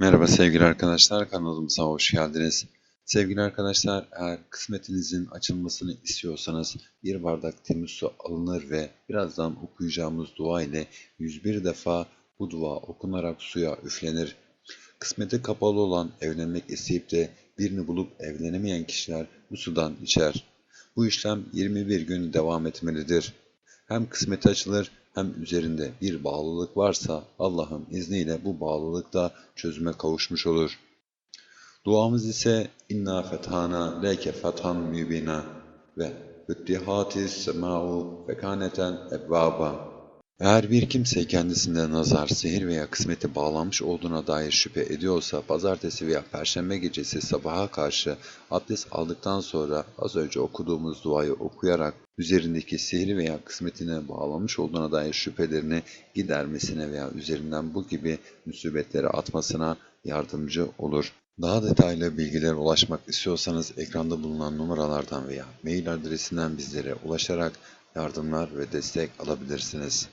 Merhaba sevgili arkadaşlar, kanalımıza hoş geldiniz. Sevgili arkadaşlar, eğer kısmetinizin açılmasını istiyorsanız bir bardak temiz su alınır ve birazdan okuyacağımız dua ile 101 defa bu dua okunarak suya üflenir. Kısmeti kapalı olan evlenmek isteyip de birini bulup evlenemeyen kişiler bu sudan içer. Bu işlem 21 gün devam etmelidir. Hem kısmeti açılır hem üzerinde bir bağlılık varsa Allah'ın izniyle bu bağlılık da çözüme kavuşmuş olur. Duamız ise inna fethana leke fethan mübina ve füttihatis sema'u fekaneten ebvaba. Eğer bir kimse kendisinde nazar, sihir veya kısmeti bağlanmış olduğuna dair şüphe ediyorsa pazartesi veya perşembe gecesi sabaha karşı abdest aldıktan sonra az önce okuduğumuz duayı okuyarak üzerindeki sihri veya kısmetine bağlanmış olduğuna dair şüphelerini gidermesine veya üzerinden bu gibi musibetleri atmasına yardımcı olur. Daha detaylı bilgilere ulaşmak istiyorsanız ekranda bulunan numaralardan veya mail adresinden bizlere ulaşarak yardımlar ve destek alabilirsiniz.